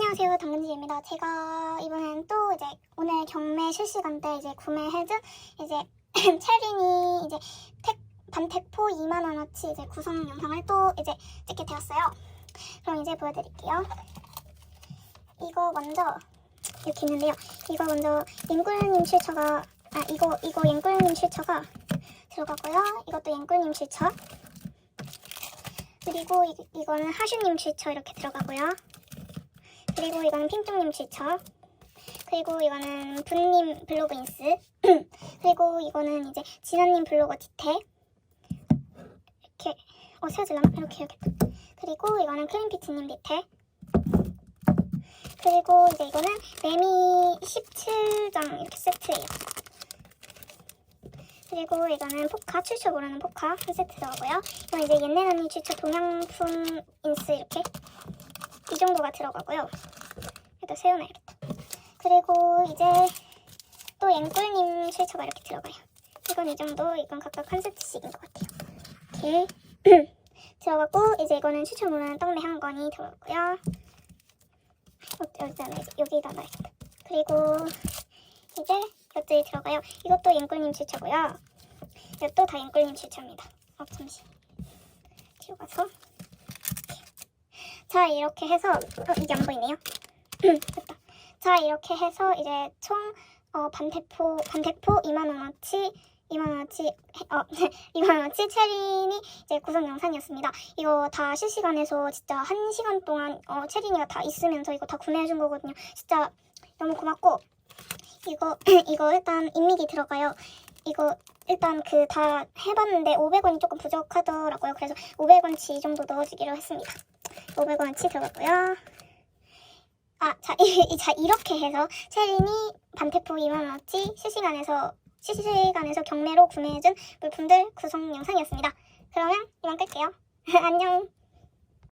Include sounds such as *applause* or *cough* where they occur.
안녕하세요 당근지입니다. 제가 이번엔 또 이제 오늘 경매 실시간 때 이제 구매해준 이제 *clears throat* 체린이 이제 택 반택포 2만 원어치 이제 구성 영상을 또 이제 찍게 되었어요. 그럼 이제 보여드릴게요. 이거 먼저 이렇게 있는데요. 이거 먼저 옌꿀님 실처가 아 이거 이거 옌꿀님 실처가 들어가고요. 이것도 옌꿀님 실처. 그리고 이, 이거는 하슈님 실처 이렇게 들어가고요. 그리고 이거는 핑뚱님 실처. 그리고 이거는 분님 블로그 인스. *clears throat* 그리고 이거는 이제 진아님 블로그 디테. 이렇게 어 세워질라나? 이렇게 해야겠다. 그리고 이거는 크림피치님 디테. 그리고 이제 이거는 매미 17장 이렇게 세트예요. 그리고 이거는 포카 출처 모르는 포카 한 세트 들어가고요. 이건 이제 옛날 언니 출처 동양품 인스 이렇게 이 정도가 들어가고요. 일단 세워놔야겠다. 그리고 이제 또 앵꿀님 출처가 이렇게 들어가요. 이건 이 정도, 이건 각각 한 세트씩인 것 같아요. 이렇게 *clears throat* 들어가고 이제 이거는 추천 모르는 떡메 한 건이 들어가고요. 어, 여기다 놔 여기다 놔야겠다. 그리고 이제 이것들이 들어가요. 이것도 앵꿀님 출처고요. 이것도 다 앵꿀님 출처입니다. 어, 잠시 뒤로 가서 자 이렇게 해서 어, 이게 안 보이네요. *clears throat* 됐다. 자 이렇게 해서 이제 총 어, 반대포 반대포 2만 원어치 2만 원어치 어 *laughs* 2만 원어치 체린이 이제 구성 영상이었습니다. 이거 다 실시간에서 진짜 한 시간 동안 어, 체린이가 다 있으면서 이거 다 구매해 준 거거든요. 진짜 너무 고맙고 이거 *clears throat* 이거 일단 인미기 들어가요. 이거 일단 그 다 해봤는데 500원이 조금 부족하더라고요. 그래서 500원치 이 정도 넣어주기로 했습니다. 500원치 들어갔고요. 아, 자, 이, *laughs* 이- 자 이렇게 해서 체린이 반태포 2만원어치 실시간에서 실시간에서 경매로 구매해준 물품들 구성 영상이었습니다. 그러면 이만 끌게요. *laughs* 안녕.